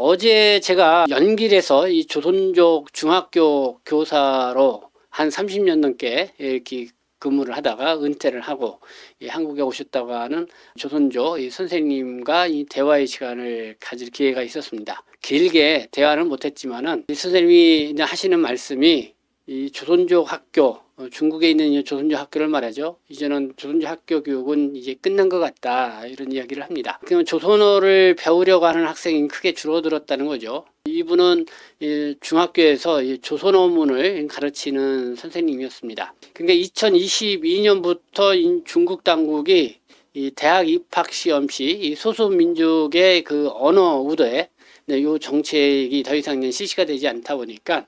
어제 제가 연길에서 이 조선족 중학교 교사로 한 30년 넘게 이렇게 근무를 하다가 은퇴를 하고 이 한국에 오셨다고 하는 조선족 이 선생님과 이 대화의 시간을 가질 기회가 있었습니다. 길게 대화는 못했지만은 이 선생님이 하시는 말씀이 이 조선족 학교 어, 중국에 있는 이 조선족 학교를 말하죠. 이제는 조선족 학교 교육은 이제 끝난 것 같다 이런 이야기를 합니다. 그러면 조선어를 배우려고 하는 학생이 크게 줄어들었다는 거죠. 이분은 이 중학교에서 이 조선어문을 가르치는 선생님이었습니다. 그러니까 2022년부터 중국 당국이 이 대학 입학 시험 시이 소수민족의 그 언어 우대 네, 요 정책이 더 이상 이제 실시가 되지 않다 보니까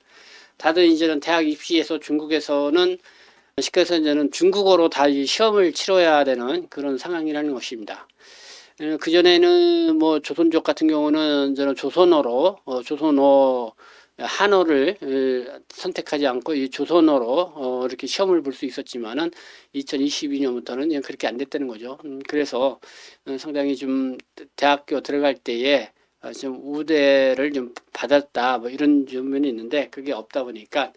다들 이제는 대학 입시에서 중국에서는 해서 이제는 중국어로 다이 시험을 치러야 되는 그런 상황이라는 것입니다. 그 전에는 뭐 조선족 같은 경우는 저는 조선어로 어, 조선어 한어를 에, 선택하지 않고 이 조선어로 어, 이렇게 시험을 볼 수 있었지만은 2022년부터는 그렇게 안 됐다는 거죠. 음, 그래서 어, 상당히 좀 대학교 들어갈 때에 어, 좀 우대를 좀 받았다 뭐 이런 면이 있는데 그게 없다 보니까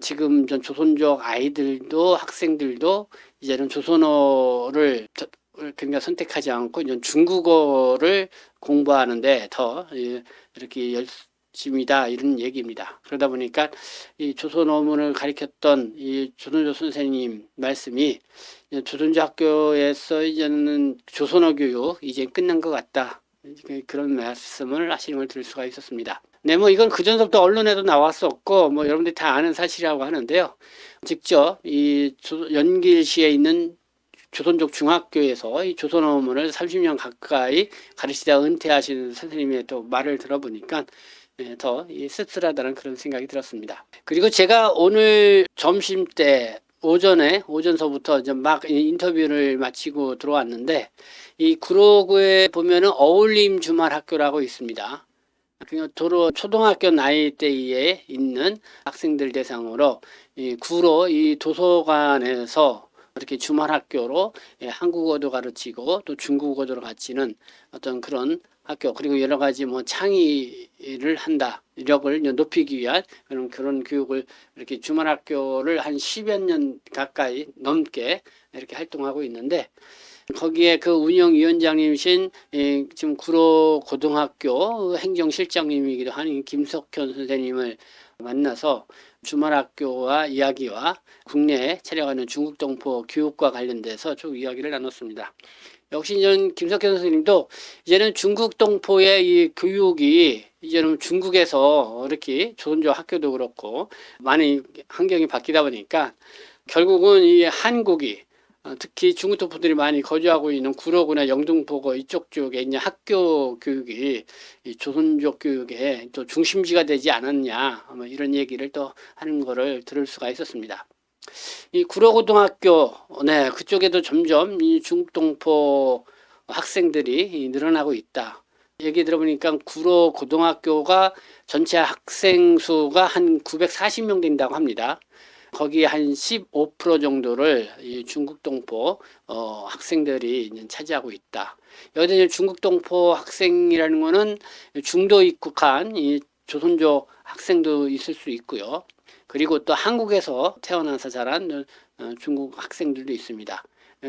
지금 전 조선족 아이들도 학생들도 이제는 조선어를 저- 그러니까 선택하지 않고 이제 중국어를 공부하는데 더 예, 이렇게 열심이다 이런 얘기입니다. 그러다 보니까 이 조선어문을 가르쳤던 이 조선조 선생님 말씀이 조선조 학교에서 이제는 조선어 교육 이제 끝난 것 같다. 그- 그런 말씀을 하시는 걸 들을 수가 있었습니다. 네, 뭐 이건 그 전부터 언론에도 나왔었고 뭐 여러분들이 다 아는 사실이라고 하는데요. 직접 이 조- 연길시에 있는 조선족 중학교에서 이 조선 어문을 30년 가까이 가르치다 은퇴하신 선생님의 또 말을 들어보니까 예, 더이 씁쓸하다는 그런 생각이 들었습니다. 그리고 제가 오늘 점심 때 오전에 오전서부터 이제 막이 인터뷰를 마치고 들어왔는데 이 구로구에 보면은 어울림 주말 학교라고 있습니다. 그냥 도로 초등학교 나이대에 있는 학생들 대상으로 이 구로 이 도서관에서 이렇게 주말 학교로 예, 한국어도 가르치고 또 중국어도 가르치는 어떤 그런 학교 그리고 여러 가지 뭐 창의를 한다 이력을 높이기 위한 그런 그런 교육을 이렇게 주말 학교를 한 10여 년 가까이 넘게 이렇게 활동하고 있는데 거기에 그 운영위원장님이신 이 지금 구로 고등학교 행정실장님이기도 한 김석현 선생님을 만나서 주말 학교와 이야기와 국내에 차려가는 중국 동포 교육과 관련돼서 쭉 이야기를 나눴습니다. 역시 이제 김석현 선생님도 이제는 중국 동포의 이 교육이 이제는 중국에서 이렇게 조선족 학교도 그렇고 많이 환경이 바뀌다 보니까 결국은 이 한국이 어, 특히 중국 동포들이 많이 거주하고 있는 구로구나 영등포고 이쪽 쪽에 이제 학교 교육이 이 조선족 교육의 또 중심지가 되지 않았냐 뭐 이런 얘기를 또 하는 거를 들을 수가 있었습니다. 이 구로고등학교 네 그쪽에도 점점 이 중국 동포 학생들이 이 늘어나고 있다. 얘기 들어보니까 구로 고등학교가 전체 학생 수가 한 940명 된다고 합니다. 거기에 한15% 정도를 이 중국 동포 어, 학생들이 차지하고 있다. 이제 중국 동포 학생이라는 거는 중도 입국한 이 조선족 학생도 있을 수 있고요. 그리고 또 한국에서 태어나서 자란 어, 중국 학생들도 있습니다.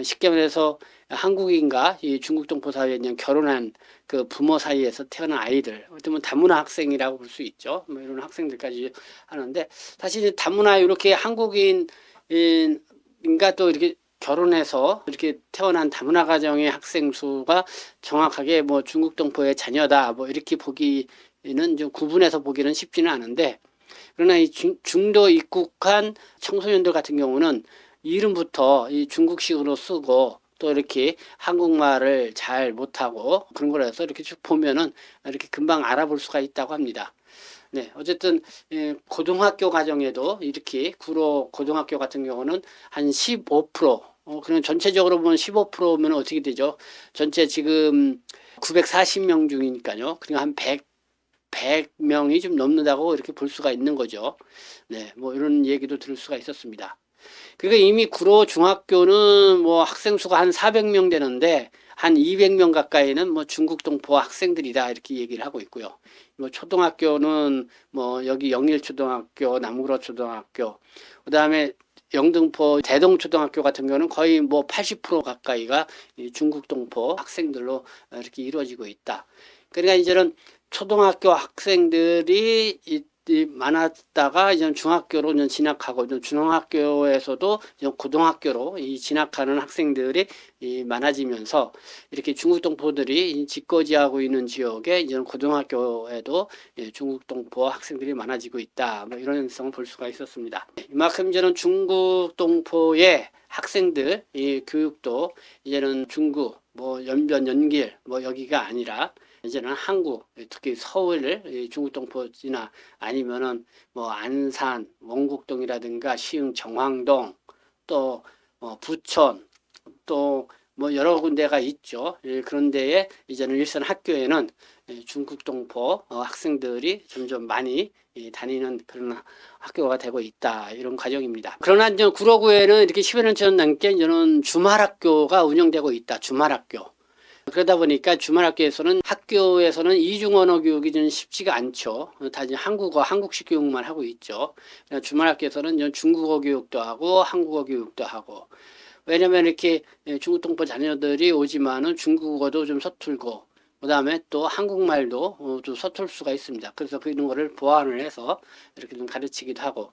쉽게 말해서 한국인과 이 중국 동포 사이에 그냥 결혼한 그 부모 사이에서 태어난 아이들, 보면 다문화 학생이라고 볼 수 있죠. 뭐 이런 학생들까지 하는데 사실 다문화 이렇게 한국인인가 또 이렇게 결혼해서 이렇게 태어난 다문화 가정의 학생 수가 정확하게 뭐 중국 동포의 자녀다 뭐 이렇게 보기는 좀 구분해서 보기는 쉽지는 않은데 그러나 이 중, 중도 입국한 청소년들 같은 경우는 이름부터 이 중국식으로 쓰고 또 이렇게 한국말을 잘 못하고 그런 거라서 이렇게 쭉 보면은 이렇게 금방 알아볼 수가 있다고 합니다. 네, 어쨌든 예, 고등학교 과정에도 이렇게 구로 고등학교 같은 경우는 한 15%, 어, 그러면 전체적으로 보면 15%면 어떻게 되죠? 전체 지금 940명 중이니까요. 그러니까 한 100, 100명이 좀 넘는다고 이렇게 볼 수가 있는 거죠. 네, 뭐 이런 얘기도 들을 수가 있었습니다. 그러니까 이미 구로 중학교는 뭐 학생 수가 한 400명 되는데 한 200명 가까이는 뭐 중국 동포 학생들이다 이렇게 얘기를 하고 있고요. 뭐 초등학교는 뭐 여기 영일초등학교, 남구로 초등학교, 그다음에 영등포 대동초등학교 같은 경우는 거의 뭐 80% 가까이가 이 중국 동포 학생들로 이렇게 이루어지고 있다. 그러니까 이제는 초등학교 학생들이 이, 이 많았다가 이제 중학교로 이제 진학하고 이제 중학교에서도 이제 고등학교로 이 진학하는 학생들이 이 많아지면서 이렇게 중국 동포들이 이 집거지하고 있는 지역에 이제 고등학교에도 예, 중국 동포 학생들이 많아지고 있다. 뭐 이런 현상을 볼 수가 있었습니다. 이만큼 이제는 중국 동포의 학생들 이 교육도 이제는 중국 뭐 연변 연길 뭐 여기가 아니라 이제는 한국 특히 서울 이 중국 동포지나 아니면은 뭐 안산 원곡동이라든가 시흥 정황동 또 어, 부천 또 뭐 여러 군데가 있죠. 예, 그런 데에 이제는 일선 학교에는 예, 중국 동포 어, 학생들이 점점 많이 예, 다니는 그런 학교가 되고 있다 이런 과정입니다. 그러나 이제 구로구에는 이렇게 10여 년 넘게 이제는 주말 학교가 운영되고 있다. 주말 학교. 그러다 보니까 주말 학교에서는 학교에서는 이중 언어 교육이 좀 쉽지가 않죠. 다 이제 한국어, 한국식 교육만 하고 있죠. 그러니까 주말 학교에서는 이제 중국어 교육도 하고 한국어 교육도 하고. 왜냐면 이렇게 중국 동포 자녀들이 오지만은 중국어도 좀 서툴고 그 다음에 또 한국말도 어, 좀 서툴 수가 있습니다. 그래서 그런 거를 보완을 해서 이렇게 좀 가르치기도 하고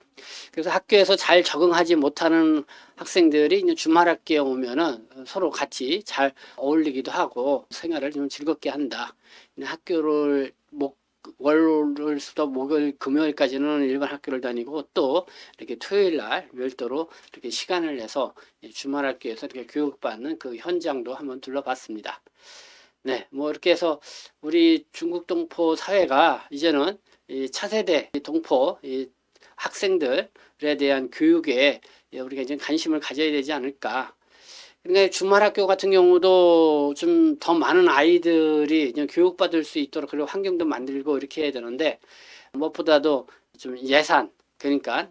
그래서 학교에서 잘 적응하지 못하는 학생들이 이제 주말 학교에 오면은 서로 같이 잘 어울리기도 하고 생활을 좀 즐겁게 한다. 학교를 목 월요일부터 목요일 금요일까지는 일반 학교를 다니고 또 이렇게 토요일 날 별도로 이렇게 시간을 내서 주말 학교에서 이렇게 교육받는 그 현장도 한번 둘러봤습니다. 네, 뭐 이렇게 해서 우리 중국 동포 사회가 이제는 이 차세대 동포 이 학생들에 대한 교육에 우리가 이제 관심을 가져야 되지 않을까. 그러니까 주말 학교 같은 경우도 좀 더 많은 아이들이 교육받을 수 있도록 그런 환경도 만들고 이렇게 해야 되는데 무엇보다도 좀 예산 그러니까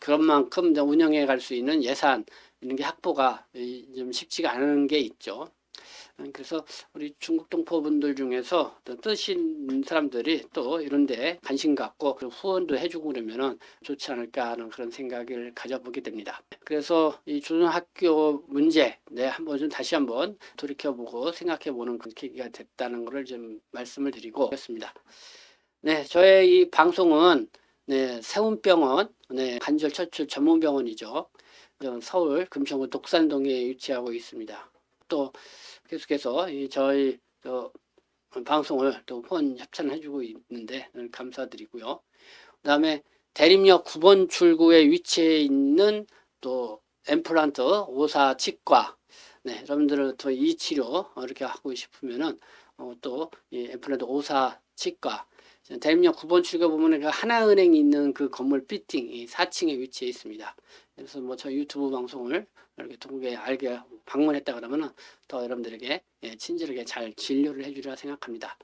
그런 만큼 운영해 갈 수 있는 예산 이런 게 확보가 좀 쉽지가 않은 게 있죠. 그래서 우리 중국 동포분들 중에서 또 뜻인 사람들이 또 이런데 관심 갖고 후원도 해주고 그러면은 좋지 않을까 하는 그런 생각을 가져보게 됩니다. 그래서 이 초등학교 문제, 네 한번 좀 다시 한번 돌이켜보고 생각해보는 그런 계기가 됐다는 것을 좀 말씀을 드리고 있습니다. 네, 저의 이 방송은 네, 세운병원, 네, 관절 철출 전문병원이죠. 서울 금천구 독산동에 위치하고 있습니다. 또 계속해서 이 저희 또 방송을 또 후원 협찬을 해주고 있는데 늘 감사드리고요. 그 다음에 대림역 9번 출구에 위치해 있는 또 엠플란트 오사 치과 네, 여러분들은 또 이 치료 이렇게 하고 싶으면은 어, 또 이 엠플란트 오사 치과 대림역 9번 출구 보면 그 하나은행이 있는 그 건물 빌딩 이 4층에 위치해 있습니다. 그래서 뭐 저 유튜브 방송을 이렇게 동국에 알게 방문했다 그러면은 더 여러분들에게 예, 친절하게 잘 진료를 해주리라 생각합니다.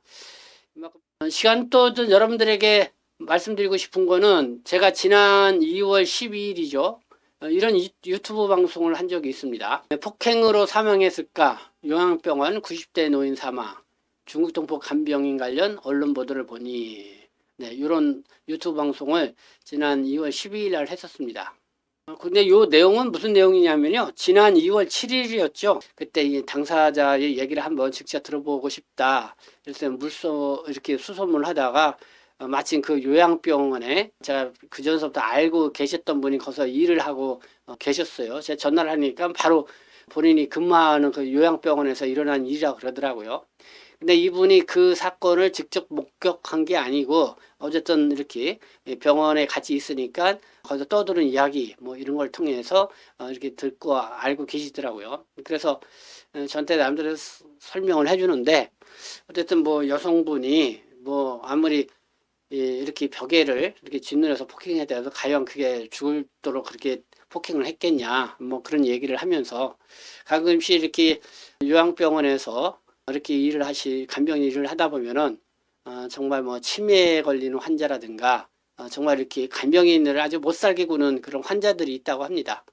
시간 또 여러분들에게 말씀드리고 싶은 거는 제가 지난 2월 12일이죠. 어, 이런 유튜브 방송을 한 적이 있습니다. 폭행으로 사망했을까? 요양병원 90대 노인 사망. 중국 동포 간병인 관련 언론 보도를 보니 네, 이런 유튜브 방송을 지난 2월 12일 날 했었습니다. 어, 근데 요 내용은 무슨 내용이냐면요. 지난 2월 7일이었죠. 그때 이 당사자의 얘기를 한번 직접 들어보고 싶다. 그래서 물소 이렇게 수소문을 하다가 어, 마침 그 요양병원에 제가 그 전서부터 알고 계셨던 분이 거기서 일을 하고 어, 계셨어요. 제가 전화를 하니까 바로 본인이 근무하는 그 요양병원에서 일어난 일이라고 그러더라고요. 근데 이분이 그 사건을 직접 목격한 게 아니고 어쨌든 이렇게 병원에 같이 있으니까 거기서 떠드는 이야기 뭐 이런 걸 통해서 어, 이렇게 듣고 알고 계시더라고요. 그래서 어, 저한테 남들이 설명을 해주는데 어쨌든 뭐 여성분이 뭐 아무리 이렇게 벽에를 이렇게 짓누려서 폭행에 대해서 과연 그게 죽을도록 그렇게 폭행을 했겠냐 뭐 그런 얘기를 하면서 가끔씩 이렇게 요양병원에서 이렇게 일을 하시 간병 일을 하다 보면은 어, 정말 뭐 치매에 걸리는 환자라든가 어, 정말 이렇게 간병인을 아주 못 살게 구는 그런 환자들이 있다고 합니다.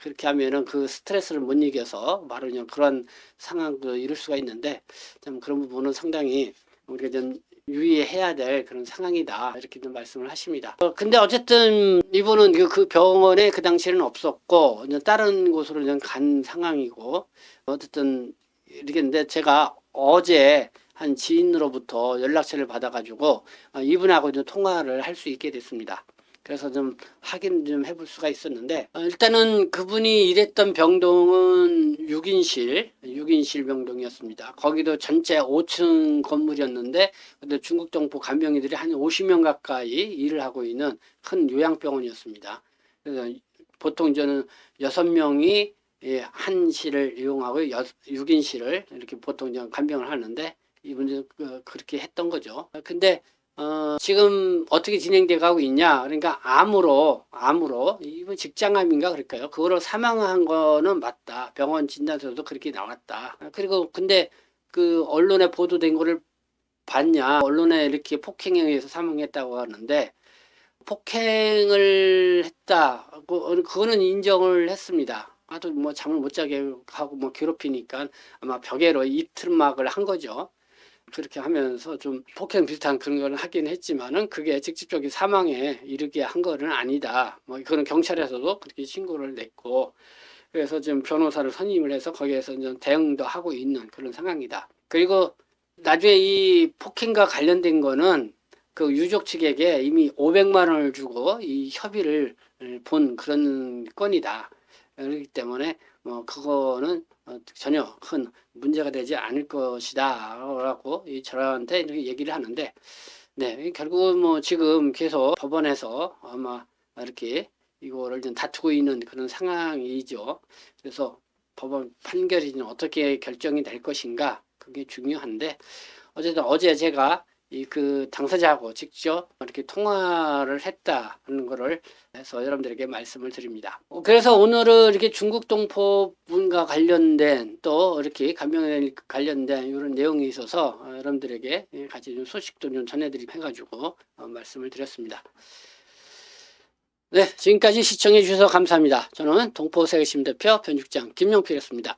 그렇게 하면은 그 스트레스를 못 이겨서 그냥 그런 상황도 이룰 수가 있는데 참 그런 부분은 상당히 우리가 좀 유의해야 될 그런 상황이다 이렇게 좀 말씀을 하십니다. 어, 근데 어쨌든 이분은 그, 그 병원에 그 당시에는 없었고 다른 곳으로 간 상황이고 어쨌든 이렇게 근데 제가 어제 한 지인으로부터 연락처를 받아가지고 어, 이분하고 좀 통화를 할 수 있게 됐습니다. 그래서 좀 확인 좀 해볼 수가 있었는데 어, 일단은 그분이 일했던 병동은 6인실 6인실 병동이었습니다. 거기도 전체 5층 건물이었는데 근데 중국 정부 간병인들이 한 50명 가까이 일을 하고 있는 큰 요양병원이었습니다. 그래서 보통 저는 6명이 예, 한 실을 이용하고 6인 실을 이렇게 보통 그냥 간병을 하는데 이분이 그- 그렇게 했던 거죠. 근데 어, 지금 어떻게 진행돼 가고 있냐? 그러니까 암으로 암으로 이분 직장암인가 그럴까요? 그거로 사망한 거는 맞다. 병원 진단서도 그렇게 나왔다. 그리고 근데 그 언론에 보도된 거를 봤냐? 언론에 이렇게 폭행에 의해서 사망했다고 하는데 폭행을 했다. 그- 그거는 인정을 했습니다. 하도 뭐 잠을 못 자게 하고 뭐 괴롭히니까 아마 벽에로 이틀막을 한 거죠. 그렇게 하면서 좀 폭행 비슷한 그런 걸 하긴 했지만은 그게 직접적인 사망에 이르게 한 거는 아니다. 뭐 그런 경찰에서도 그렇게 신고를 냈고 그래서 지금 변호사를 선임을 해서 거기에서 이제 대응도 하고 있는 그런 상황이다. 그리고 나중에 이 폭행과 관련된 거는 그 유족 측에게 이미 500만 원을 주고 이 협의를 본 그런 건이다. 그렇기 때문에 뭐 그거는 어, 전혀 큰 문제가 되지 않을 것이다라고 이 저한테 이렇게 얘기를 하는데 네 결국은 뭐 지금 계속 법원에서 아마 이렇게 이거를 좀 다투고 있는 그런 상황이죠. 그래서 법원 판결이 좀 어떻게 결정이 될 것인가 그게 중요한데 어쨌든 어제 제가 이 그 당사자하고 직접 이렇게 통화를 했다는 거를 해서 여러분들에게 말씀을 드립니다. 어, 그래서 오늘은 이렇게 중국 동포분과 관련된 또 이렇게 감명에 관련된 이런 내용이 있어서 어, 여러분들에게 같이 좀 소식도 좀 전해드리고 해가지고 어, 말씀을 드렸습니다. 네, 지금까지 시청해 주셔서 감사합니다. 저는 동포세계심 대표 편집장 김용필이었습니다.